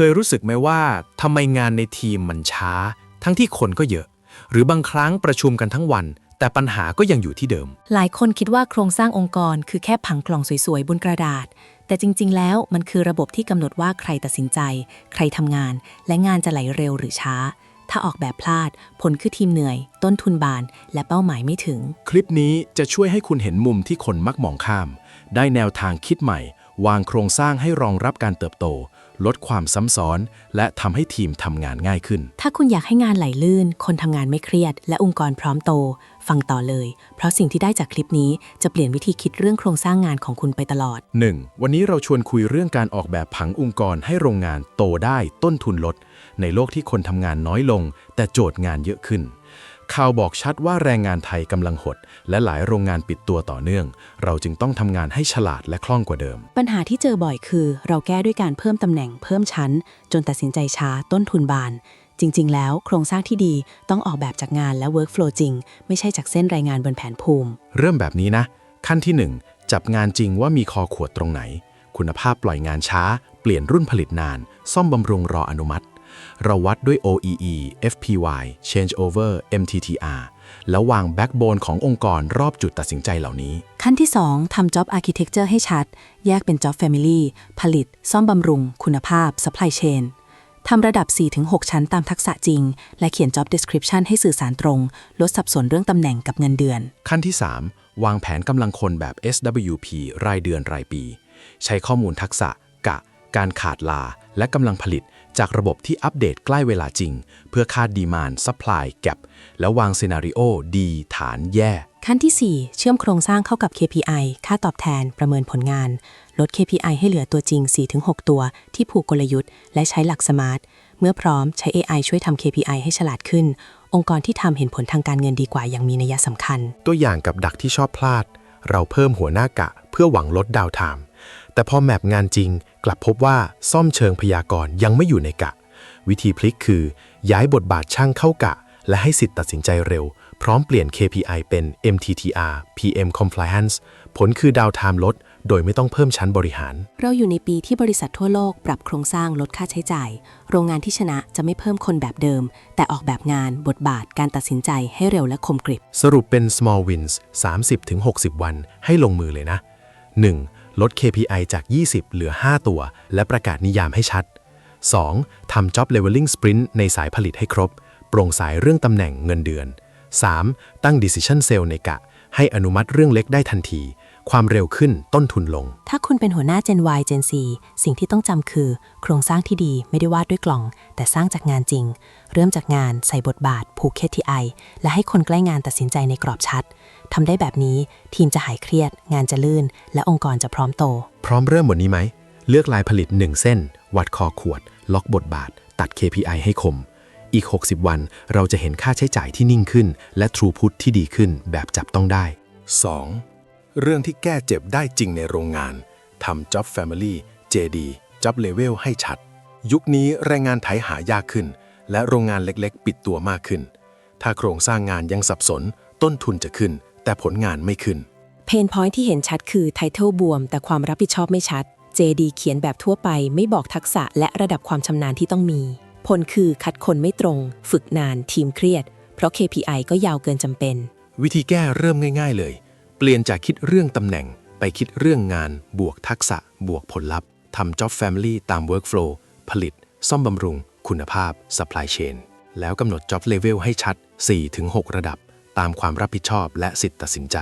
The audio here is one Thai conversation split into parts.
เคยรู้สึกไหมว่าทำไมงานในทีมมันช้า ทั้งที่คนก็เยอะ หรือบางครั้งประชุมกันทั้งวัน แต่ปัญหาก็ยังอยู่ที่เดิม หลายคนคิดว่าโครงสร้างองค์กรคือแค่ผังกล่องสวยๆ บนกระดาษ แต่จริง ๆ แล้วมันคือระบบที่กำหนดว่าใครตัดสินใจ ใครทำงาน และงานจะไหลเร็วหรือช้า ถ้าออกแบบพลาด ผลคือทีมเหนื่อย ต้นทุนบาน และเป้าหมายไม่ถึง คลิปนี้จะช่วยให้คุณเห็นมุมที่คนมักมองข้าม ได้แนวทางคิดใหม่ วางโครงสร้างให้รองรับการเติบโต ลดความซ้ำซ้อน และทำให้ทีมทำงานง่ายขึ้น ถ้าคุณอยากให้งานไหลลื่น คนทำงานไม่เครียด และองค์กรพร้อมโต ฟังต่อเลย เพราะสิ่งที่ได้จากคลิปนี้จะเปลี่ยนวิธีคิดเรื่องโครงสร้างงานของคุณไปตลอด 1. วันนี้เราชวนคุยเรื่องการออกแบบผังองค์กรให้โรงงานโตได้ต้นทุนลด ในโลกที่คนทำงานน้อยลง แต่โจทย์งานเยอะขึ้น ข่าวบอกชัดว่าแรงงานไทยกำลังหด และหลายโรงงานปิดตัวต่อเนื่อง เราจึงต้องทำงานให้ฉลาดและคล่องกว่าเดิม ปัญหาที่เจอบ่อยคือ เราแก้ด้วยการเพิ่มตำแหน่งเพิ่มชั้น จนตัดสินใจช้าต้นทุนบาน จริง ๆ แล้วโครงสร้างที่ดีต้องออกแบบจากงานและ workflow จริง ไม่ใช่จากเส้นรายงานบนแผนภูมิ เริ่มแบบนี้นะ ขั้นที่ 1 จับงานจริงว่ามีคอขวดตรงไหน คุณภาพปล่อยงานช้า เปลี่ยนรุ่นผลิตนาน ซ่อมบำรุงรออนุมัติ เราวัดด้วย OEE FPY Changeover MTTR แล้ววางแบ็กโบนขององค์กรรอบจุดตัดสินใจเหล่านี้ ขั้นที่ 2ทำ job architecture ให้ชัด แยกเป็น job family ผลิต ซ่อมบำรุง คุณภาพ supply chain ทำระดับ 4-6 ชั้นตามทักษะจริง และเขียน job description ให้สื่อสารตรง ลดสับสนเรื่องตำแหน่งกับเงินเดือน ขั้นที่ 3 วางแผนกำลังคนแบบ SWP รายเดือนรายปี ใช้ข้อมูลทักษะ กะ การขาดลาและกำลังผลิตจากระบบที่อัปเดตใกล้เวลาจริง เพื่อคาดดีมานซัพพลายแกปแล้ววางซีนารีโอดีฐานแย่ ขั้นที่ 4 เชื่อมโครงสร้างเข้ากับ KPI ค่าตอบแทนประเมินผลงาน ลด KPI ให้เหลือตัวจริง 4-6 ตัว ที่ผูกกลยุทธ์ และใช้หลักสมาร์ท เมื่อพร้อมใช้ AI ช่วยทำ KPI ให้ฉลาดขึ้น องค์กรที่ทำเห็นผลทางการเงินดีกว่ายังมีนัยสำคัญ ตัวอย่างกับดักที่ชอบพลาด เราเพิ่มหัวหน้ากะ เพื่อหวังลดดาวน์ไทม์ แต่พอแมปงานจริงกลับพบว่าซ่อมเชิงพยากรณ์ยังไม่อยู่ในกะ วิธีพลิกคือ ย้ายบทบาทช่างเข้ากะ และให้สิทธิ์ตัดสินใจเร็ว พร้อมเปลี่ยน KPI เป็น MTTR PM Compliance ผลคือดาวน์ไทม์ลด โดยไม่ต้องเพิ่มชั้นบริหาร เราอยู่ในปีที่บริษัททั่วโลกปรับโครงสร้างลดค่าใช้จ่าย โรงงานที่ชนะจะไม่เพิ่มคนแบบเดิม แต่ออกแบบงานบทบาทการตัดสินใจให้เร็วและคมกริบ สรุปเป็น small wins 30-60 วันให้ลงมือเลยนะ 1. ลด KPI จาก 20 เหลือ 5 ตัว และประกาศนิยามให้ชัด 2. ทำ job leveling sprint ในสายผลิตให้ครบ โปร่งสายเรื่องตำแหน่งเงินเดือน 3. ตั้ง decision cell ในกะ ให้อนุมัติเรื่องเล็กได้ทันที ความเร็วขึ้นต้นทุนลง ถ้าคุณเป็นหัวหน้า Gen Y Gen Z สิ่งที่ต้องจำคือ โครงสร้างที่ดีไม่ได้วาดด้วยกล่อง แต่สร้างจากงานจริง เริ่มจากงานใส่บทบาทผูก KTI และให้คนใกล้งานตัดสินใจในกรอบชัด ทำได้แบบนี้ทีมจะหายเครียด งานจะลื่น และองค์กรจะพร้อมโต พร้อมเริ่มหมดนี้ไหม เลือกลายผลิต 1 เส้น วัดคอขวด ล็อกบทบาท ตัด KPI ให้คม อีก 60 วันเราจะเห็นค่าใช้จ่ายที่นิ่งขึ้น และ Throughput ที่ดีขึ้นแบบจับต้องได้ 2. เรื่องที่แก้เจ็บได้จริงในโรงงานทำ Job Family JD Job Level ให้ชัด ยุคนี้แรงงานไทยหายากขึ้น และโรงงานเล็กๆ ปิดตัวมากขึ้น ถ้าโครงสร้างงานยังสับสน ต้นทุนจะขึ้น แต่ผลงานไม่ขึ้น เพนพอยที่เห็นชัดคือไทเทิลบวม แต่ความรับผิดชอบไม่ชัด JD เขียนแบบทั่วไปไม่บอกทักษะและระดับความชำนาญที่ต้องมี ผลคือคัดคนไม่ตรง ฝึกนาน ทีมเครียด เพราะ KPI ก็ยาวเกินจำเป็น วิธีแก้เริ่มง่าย ๆ เลย เปลี่ยนจากคิดเรื่องตำแหน่ง ไปคิดเรื่องงาน บวกทักษะ บวกผลลัพธ์ทำ Job Family ตาม Workflow ผลิต ซ่อมบำรุง คุณภาพ Supply Chain แล้วกำหนด Job Level ให้ชัด 4-6 ระดับ ตามความรับผิดชอบและสิทธิตัดสินใจ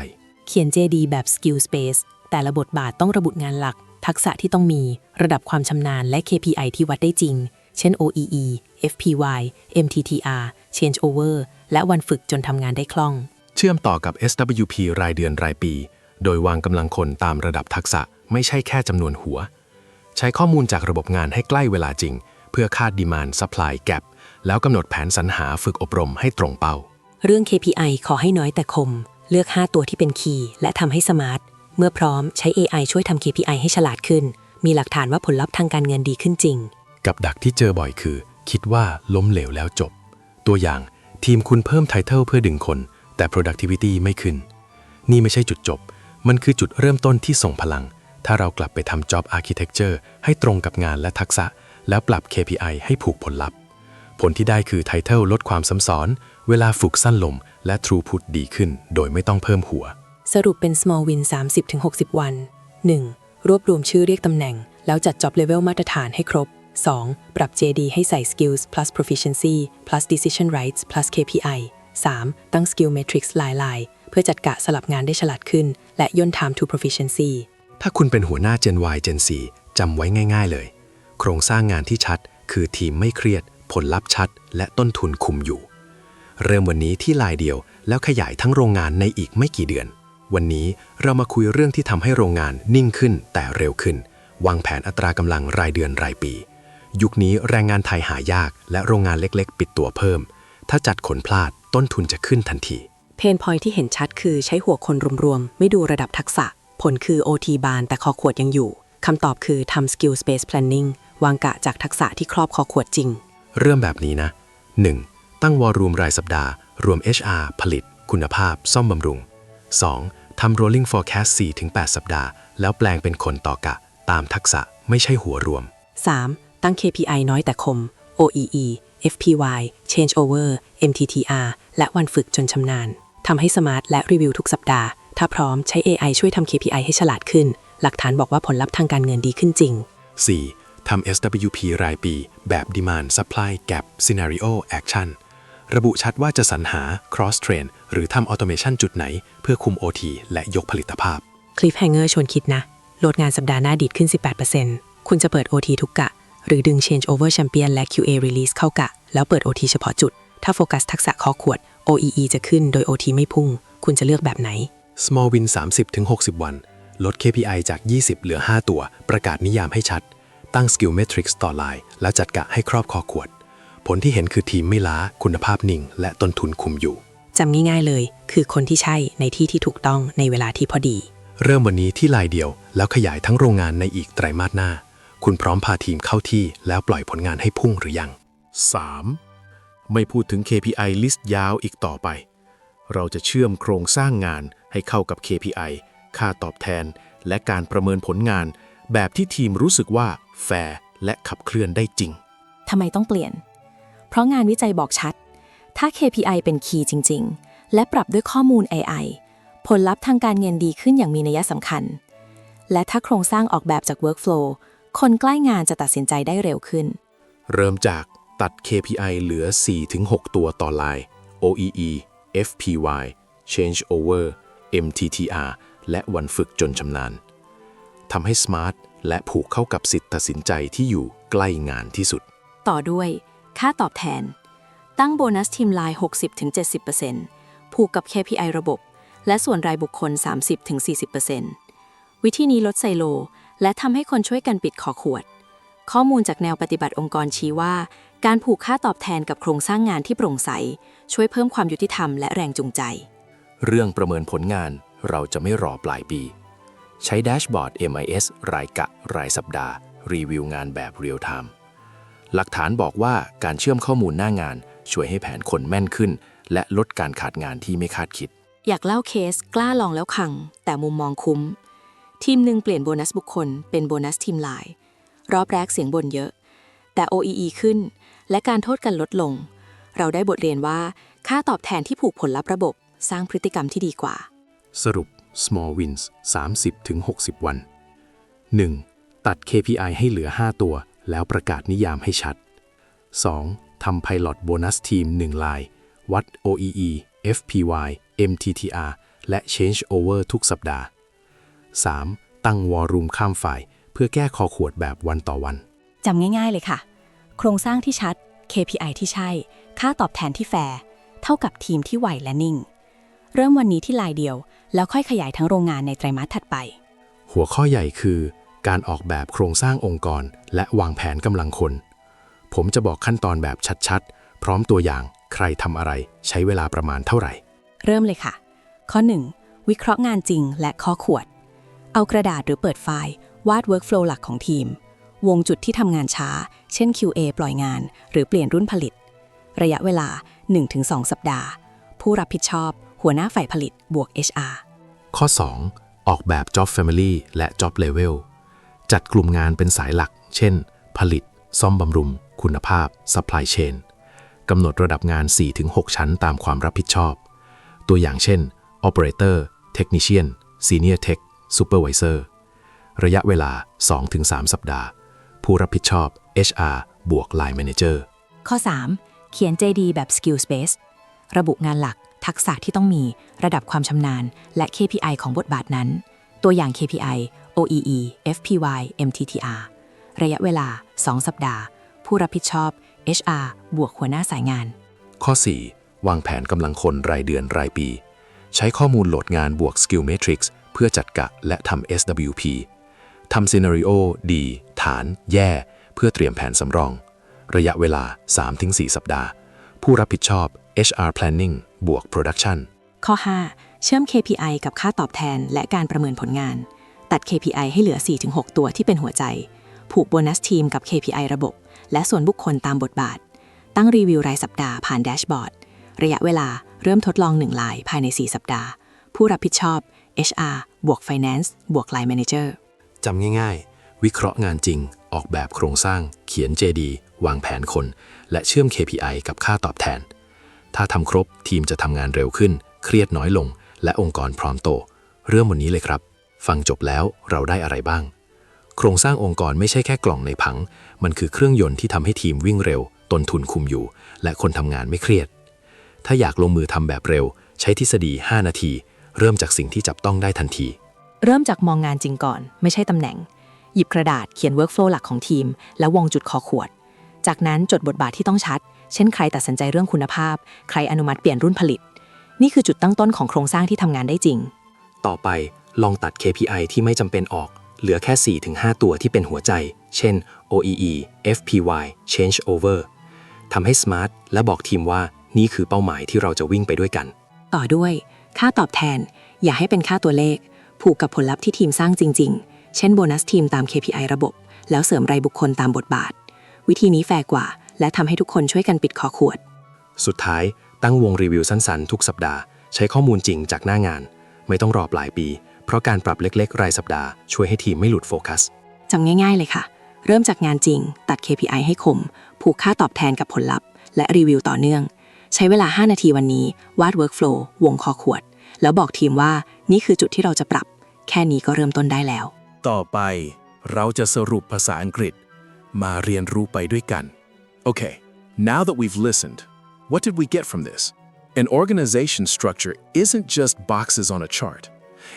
เขียน JD แบบ Skill Space แต่ละบทบาทต้องระบุงานหลัก ทักษะที่ต้องมี ระดับความชำนาญและ KPI ที่วัดได้จริง เช่น OEE FPY MTTR Changeover และวันฝึกจนทำงานได้คล่อง เชื่อมต่อกับ SWP รายเดือนรายปี โดยวางกำลังคนตามระดับทักษะไม่ใช่แค่จำนวนหัว ใช้ข้อมูลจากระบบงานให้ใกล้เวลาจริง เพื่อคาดดีมานซัพพลายแกปแล้วกำหนดแผนสรรหาฝึกอบรมให้ตรงเป้า เรื่อง KPI ขอให้น้อยแต่คม เลือก 5 ตัวที่เป็นคีย์และทำให้สมาร์ท เมื่อพร้อมใช้ AI ช่วยทำ KPI ให้ฉลาดขึ้น มีหลักฐานว่าผลลัพธ์ทางการเงินดีขึ้นจริง กับดักที่เจอบ่อยคือ คิดว่าล้มเหลวแล้วจบ ตัวอย่างทีมคุณเพิ่มไทเทลเพื่อดึงคน แต่ productivity ไม่ขึ้น นี่ไม่ใช่จุดจบ มันคือจุดเริ่มต้นที่ส่งพลัง ถ้าเรากลับไปทำ job architecture ให้ตรงกับงานและทักษะ แล้วปรับ KPI ให้ผูกผลลัพธ์ ผลที่ได้คือไทเทลลดความซ้ำซ้อน เวลาฝึกสั้นลงและ Throughput ดีขึ้น โดยไม่ต้องเพิ่มหัว สรุปเป็น small win 30-60 วัน 1. รวบรวมชื่อเรียกตำแหน่ง แล้วจัด job level มาตรฐานให้ครบ 2. ปรับ JD ให้ใส่ skills plus proficiency plus decision rights plus KPI 3. ตั้ง skill matrix ลายลายๆเพื่อจัดกะสลับงานได้ฉลาดขึ้น และย่น time to proficiency ถ้าคุณเป็นหัวหน้า Gen Y Gen Z จำไว้ง่าย ๆ เลย โครงสร้างงานที่ชัด คือทีมไม่เครียด ผลลัพธ์ชัด และต้นทุนคุมอยู่ เริ่มวันนี้ที่ลายเดียวแล้วขยายทั้งโรงงานในอีกไม่กี่เดือน วันนี้เรามาคุยเรื่องที่ทำให้โรงงานนิ่งขึ้นแต่เร็วขึ้น วางแผนอัตรากำลังรายเดือนรายปี ยุคนี้แรงงานไทยหายาก และโรงงานเล็กๆ ปิดตัวเพิ่ม ถ้าจัดขนพลาดต้นทุนจะขึ้นทันที เพนพอยที่เห็นชัดคือใช้หัวคนรวมๆ ไม่ดูระดับทักษะ ผลคือ OT บานแต่คอขวดยังอยู่คำตอบคือทำ skill space planning วางกะจากทักษะที่ครอบคอขวดจริง เริ่มแบบนี้นะ 1. ตั้งวอลลุ่มรายสัปดาห์ รวม HR ผลิต คุณภาพ ซ่อมบำรุง 2. ทำ rolling forecast 4-8 สัปดาห์ แล้วแปลงเป็นคนต่อกะ ตามทักษะไม่ใช่หัวรวม 3. ตั้ง KPI น้อยแต่คม OEE FPY Changeover MTTR และวันฝึกจนชำนาญทำให้สมาร์ทและรีวิวทุกสัปดาห์ ถ้าพร้อมใช้ AI ช่วยทำ KPI ให้ฉลาดขึ้น หลักฐานบอกว่าผลลัพธ์ทางการเงินดีขึ้นจริง 4. ทำ SWP รายปี แบบ Demand Supply Gap Scenario Action ระบุชัดว่าจะสรรหา Cross Train หรือทำ Automation จุดไหน เพื่อคุม OT และยกผลิตภาพ Cliffhanger ชวนคิดนะ โหลดงานสัปดาห์หน้าดีดขึ้น 18%คุณจะเปิด OT ทุกกะ หรือดึง Changeover Champion และ QA Release เข้ากะ แล้วเปิด OT เฉพาะจุด ถ้าโฟกัสทักษะคอขวด OEE จะขึ้นโดย OT ไม่พุ่ง คุณจะเลือกแบบไหน Small Win 30-60 วัน ลด KPI จาก 20 เหลือ 5 ตัว ประกาศนิยามให้ชัด ตั้ง Skill Matrix ต่อลายแล้วจัดกะให้ครอบคอขวด ผลที่เห็นคือทีมไม่ล้าคุณภาพนิ่ง และต้นทุนคุมอยู่จำง่ายๆเลย คือคนที่ใช่ในที่ที่ถูกต้องในเวลาที่พอดี เริ่มวันนี้ที่ลายเดียว แล้วขยายทั้งโรงงานในอีกไตรมาสหน้า คุณพร้อมพาทีมเข้าที่แล้วปล่อยผลงานให้พุ่งหรือยัง 3. ไม่พูดถึง KPI ลิสต์ยาวอีกต่อไป เราจะเชื่อมโครงสร้างงานให้เข้ากับ KPI ค่าตอบแทน และการประเมินผลงาน แบบที่ทีมรู้สึกว่า แฟร์และขับเคลื่อนได้จริง ทำไมต้องเปลี่ยน เพราะงานวิจัยบอกชัด ถ้า KPI เป็นคีย์จริง ๆ และปรับด้วยข้อมูล AI ผลลัพธ์ทางการเงินดีขึ้นอย่างมีนัยสำคัญ และถ้าโครงสร้างออกแบบจาก Workflow คนใกล้งานจะตัดสินใจได้เร็วขึ้น เริ่มจากตัด KPI เหลือ 4-6 ตัวต่อลาย OEE FPY Changeover MTTR และวันฝึกจนชำนาญทำให้ Smart และผูกเข้ากับสิทธิ์ตัดสินใจที่อยู่ใกล้งานที่สุด ต่อด้วย ค่าตอบแทน ตั้งโบนัสทีมไลน์ 60-70%ผูกกับ KPI ระบบ และส่วนรายบุคคล 30-40%วิธีนี้ลดไซโล และทำให้คนช่วยกันปิดขอขวด ข้อมูลจากแนวปฏิบัติองค์กรชี้ว่า การผูกค่าตอบแทนกับโครงสร้างงานที่โปร่งใส ช่วยเพิ่มความยุติธรรมและแรงจูงใจ เรื่องประเมินผลงานเราจะไม่รอปลายปี ใช้แดชบอร์ด MIS รายกะ รายสัปดาห์ รีวิวงานแบบเรียลไทม์หลักฐานบอกว่าการเชื่อมข้อมูลหน้างาน ช่วยให้แผนคนแม่นขึ้น และลดการขาดงานที่ไม่คาดคิด อยากเล่าเคสกล้าลองแล้วขัง แต่มุมมองคุ้ม ทีมหนึ่งเปลี่ยนโบนัสบุคคล เป็นโบนัสทีมไลน์รอบแรกเสียงบ่นเยอะ แต่ OEE ขึ้น และการโทษกันลดลง เราได้บทเรียนว่า ค่าตอบแทนที่ผูกผลลัพธ์ระบบ สร้างพฤติกรรมที่ดีกว่า สรุป small wins 30-60 วัน 1. ตัด KPI ให้เหลือ 5 ตัว แล้วประกาศนิยามให้ชัด 2. ทำ Pilot Bonus Team 1 ลาย วัด OEE FPY MTTR และ Changeover ทุกสัปดาห์ 3. ตั้ง War Room ข้ามฝ่าย เพื่อแก้คอขวดแบบวันต่อวัน จำง่ายๆเลยค่ะ โครงสร้างที่ชัด KPI ที่ใช่ ค่าตอบแทนที่แฟร์ เท่ากับทีมที่ไหวและนิ่ง เริ่มวันนี้ที่ลายเดียว แล้วค่อยขยายทั้งโรงงานในไตรมาสถัดไป หัวข้อใหญ่คือ การออกแบบโครงสร้างองค์กร และวางแผนกำลังคน ผมจะบอกขั้นตอนแบบชัดๆ พร้อมตัวอย่างใครทำอะไร ใช้เวลาประมาณเท่าไหร่ เริ่มเลยค่ะ ข้อ 1. วิเคราะห์งานจริงและข้อขวด เอากระดาษหรือเปิดไฟล์ วาด Workflow หลักของทีม วงจุดที่ทำงานช้า เช่น QA ปล่อยงาน หรือเปลี่ยนรุ่นผลิต ระยะเวลา 1-2 สัปดาห์ ผู้รับผิดชอบ หัวหน้าฝ่ายผลิตบวก HR ข้อ 2. ออกแบบ Job Family และ Job Level จัดกลุ่มงานเป็นสายหลัก เช่น ผลิต ซ่อมบำรุง คุณภาพ supply chain กำหนดระดับงาน 4-6 ชั้นตามความรับผิดชอบ ตัวอย่างเช่น operator technician senior tech supervisor ระยะเวลา 2-3 สัปดาห์ ผู้รับผิดชอบ HR บวก line manager ข้อ 3. เขียน JD แบบ Skill Space ระบุงานหลัก ทักษะที่ต้องมีระดับความชำนาญ และ KPI ของบทบาทนั้น ตัวอย่าง KPI OEE FPY MTTR ระยะเวลา 2 สัปดาห์ ผู้รับผิดชอบ HR บวกหัวหน้าสายงาน ข้อ 4. วางแผนกำลังคนรายเดือนรายปี ใช้ข้อมูลโหลดงานบวก Skill Matrix เพื่อจัดกะและทำ SWP ทำ Scenario ดี ฐาน แย่ เพื่อเตรียมแผนสำรอง ระยะเวลา 3-4 สัปดาห์ ผู้รับผิดชอบ HR Planning บวก Production ข้อ 5 เชื่อม KPI กับค่าตอบแทนและการประเมินผลงาน ตัด KPI ให้เหลือ 4-6 ตัวที่เป็นหัวใจ ผูกโบนัสทีมกับ KPI ระบบ และส่วนบุคคลตามบทบาท ตั้งรีวิวรายสัปดาห์ผ่านแดชบอร์ด ระยะเวลาเริ่มทดลอง 1 ลายภายใน 4 สัปดาห์ ผู้รับผิดชอบ HR บวก Finance บวก Line Manager จำง่ายๆ วิเคราะห์งานจริง ออกแบบโครงสร้าง เขียน JD วางแผนคน และเชื่อม KPI กับค่าตอบแทน ถ้าทำครบทีมจะทำงานเร็วขึ้น เครียดน้อยลง และองค์กรพร้อมโต เริ่มวันนี้เลยครับ ฟังจบแล้วเราได้อะไรบ้าง โครงสร้างองค์กรไม่ใช่แค่กล่องในผัง มันคือเครื่องยนต์ที่ทำให้ทีมวิ่งเร็ว ต้นทุนคุมอยู่ และคนทำงานไม่เครียด ถ้าอยากลงมือทำแบบเร็ว ใช้ทฤษฎี 5 นาที เริ่มจากสิ่งที่จับต้องได้ทันที เริ่มจากมองงานจริงก่อน ไม่ใช่ตำแหน่ง หยิบกระดาษเขียน workflow หลักของทีม แล้ววงจุดคอขวด จากนั้นจดบทบาทที่ต้องชัด เช่นใครตัดสินใจเรื่องคุณภาพ ใครอนุมัติเปลี่ยนรุ่นผลิต นี่คือจุดตั้งต้นของโครงสร้างที่ทำงานได้จริง ต่อไปลองตัด KPI ที่ไม่จำเป็นออก เหลือแค่ 4-5 ตัวที่เป็นหัวใจ เช่น OEE FPY Change Over ทำให้ smart และบอกทีมว่านี่คือเป้าหมายที่เราจะวิ่งไปด้วยกัน ต่อด้วย ค่าตอบแทน อย่าให้เป็นค่าตัวเลข ผูกกับผลลัพธ์ที่ทีมสร้างจริง ๆ เช่นโบนัสทีมตาม KPI ระบบ แล้วเสริมรายบุคคลตามบทบาท วิธีนี้แฟร์กว่า และทำให้ทุกคนช่วยกันปิดคอขวด สุดท้ายตั้งวงรีวิวสั้นๆ ทุกสัปดาห์ ใช้ข้อมูลจริงจากหน้างาน ไม่ต้องรอปลายปี เพราะการปรับเล็กๆ รายสัปดาห์ช่วยให้ทีมไม่หลุดโฟกัสจำง่ายๆเลยค่ะ เริ่มจากงานจริง ตัด KPI ให้คม ผูกค่าตอบแทนกับผลลัพธ์ และรีวิวต่อเนื่อง ใช้เวลา 5 นาทีวันนี้ วาด workflow วงคอขวด แล้วบอกทีมว่านี่คือจุดที่เราจะปรับ แค่นี้ก็เริ่มต้นได้แล้ว ต่อไปเราจะสรุปภาษาอังกฤษ มาเรียนรู้ไปด้วยกัน Okay, now that we've listened, what did we get from this? An organization structure isn't just boxes on a chart.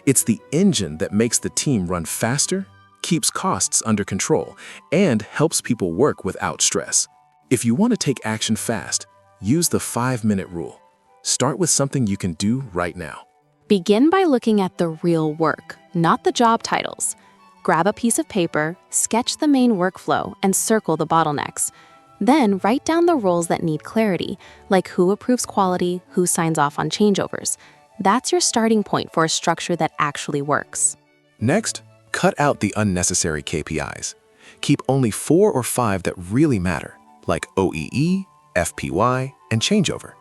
It's the engine that makes the team run faster, keeps costs under control, and helps people work without stress. If you want to take action fast, use the 5-minute rule. Start with something you can do right now. Begin by looking at the real work, not the job titles. Grab a piece of paper, sketch the main workflow, and circle the bottlenecks. Then write down the roles that need clarity, like who approves quality, who signs off on changeovers. That's your starting point for a structure that actually works. Next, cut out the unnecessary KPIs. Keep only four or five that really matter, like OEE, FPY, and changeover.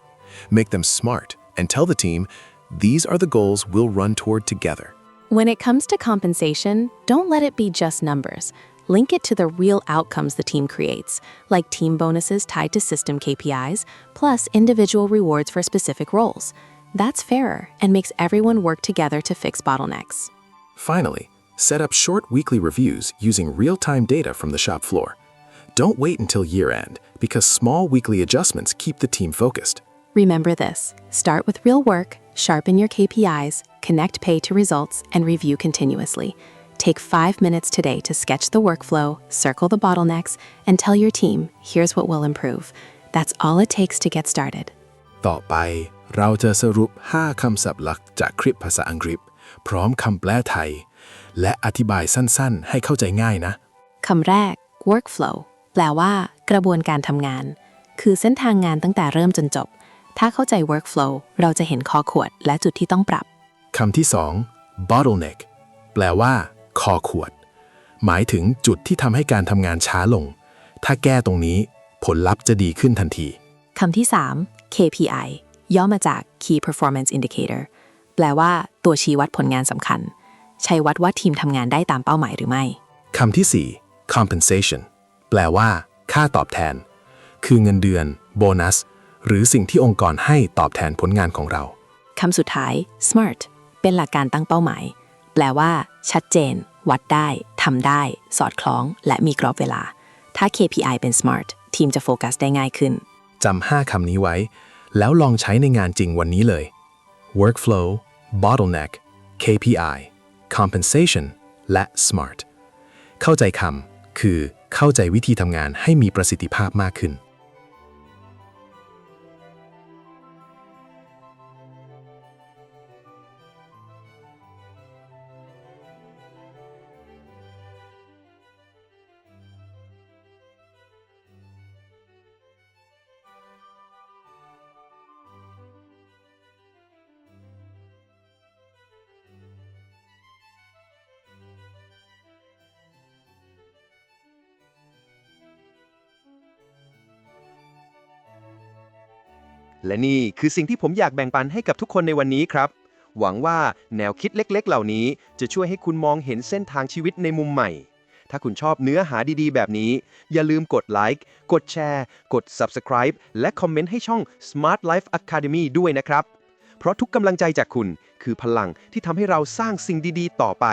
Make them smart and tell the team these are the goals we'll run toward together. When it comes to compensation, don't let it be just numbers. Link it to the real outcomes the team creates, like team bonuses tied to system KPIs, plus individual rewards for specific roles. That's fairer and makes everyone work together to fix bottlenecks. Finally, set up short weekly reviews using real-time data from the shop floor. Don't wait until year end, because small weekly adjustments keep the team focused. Remember this start with real work, sharpen your KPIs, connect pay to results, and review continuously. Take five minutes today to sketch the workflow, circle the bottlenecks, and tell your team here's what will improve. That's all it takes to get started. ต่อไปเราจะสรุป 5 คำศัพท์หลักจากคลิปภาษาอังกฤษ พร้อมคำแปลไทย และอธิบายสั้นๆ ให้เข้าใจง่ายนะ คำแรก workflow แปลว่า กระบวนการทำงาน คือเส้นทางงานตั้งแต่เริ่มจนจบ ถ้าเข้าใจ workflow เราจะเห็นคอขวดและจุดที่ต้องปรับ คำที่ 2 bottleneck แปลว่า คอขวด หมายถึงจุดที่ทำให้การทำงานช้าลง ถ้าแก้ตรงนี้ผลลัพธ์จะดีขึ้นทันทีคำที่ 3 KPI ย่อมาจาก Key Performance Indicator แปลว่าตัวชี้วัดผลงานสำคัญ ใช้วัดว่าทีมทำงานได้ตามเป้าหมายหรือไม่คำที่ 4 compensation แปลว่า ค่าตอบแทน คือเงินเดือน โบนัส หรือสิ่งที่องค์กรให้ตอบแทนผลงานของเราคำสุดท้าย smart เป็นหลักการตั้งเป้าหมาย แปลว่า ชัดเจน วัดได้ทำได้ สอดคล้อง และมีกรอบเวลา ถ้า KPI เป็น smart ทีมจะโฟกัสได้ง่ายขึ้นจำ5คำนี้ไว้ แล้วลองใช้ในงานจริงวันนี้เลย workflow bottleneck KPI compensation และ smart เข้าใจคำคือเข้าใจวิธีทำงานให้มีประสิทธิภาพมากขึ้น และนี่คือสิ่งที่ผมอยากแบ่งปันให้กับทุกคนในวันนี้ครับ หวังว่าแนวคิดเล็กๆ เหล่านี้ จะช่วยให้คุณมองเห็นเส้นทางชีวิตในมุมใหม่ ถ้าคุณชอบเนื้อหาดีๆ แบบนี้ อย่าลืมกดไลค์ กดแชร์ กด Subscribe และคอมเมนต์ให้ช่อง Smart Life Academy ด้วยนะครับ เพราะทุกกำลังใจจากคุณคือพลังที่ทำให้เราสร้างสิ่งดีๆ ต่อไป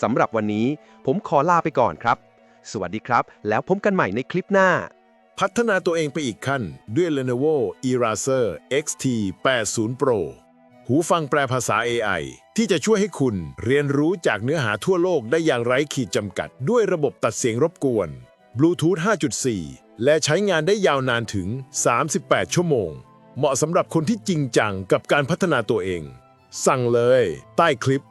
สำหรับวันนี้ ผมขอลาไปก่อนครับ สวัสดีครับ แล้วพบกันใหม่ในคลิปหน้า พัฒนาตัวเองไปอีกขั้นด้วย Lenovo Eraser XT 80 Pro หูฟังแปลภาษา AI ที่จะช่วยให้คุณเรียนรู้จากเนื้อหาทั่วโลกได้อย่างไร้ขีดจำกัด ด้วยระบบตัดเสียงรบกวน Bluetooth 5.4 และใช้งานได้ยาวนานถึง 38 ชั่วโมง เหมาะสำหรับคนที่จริงจังกับการพัฒนาตัวเอง สั่งเลย ใต้คลิป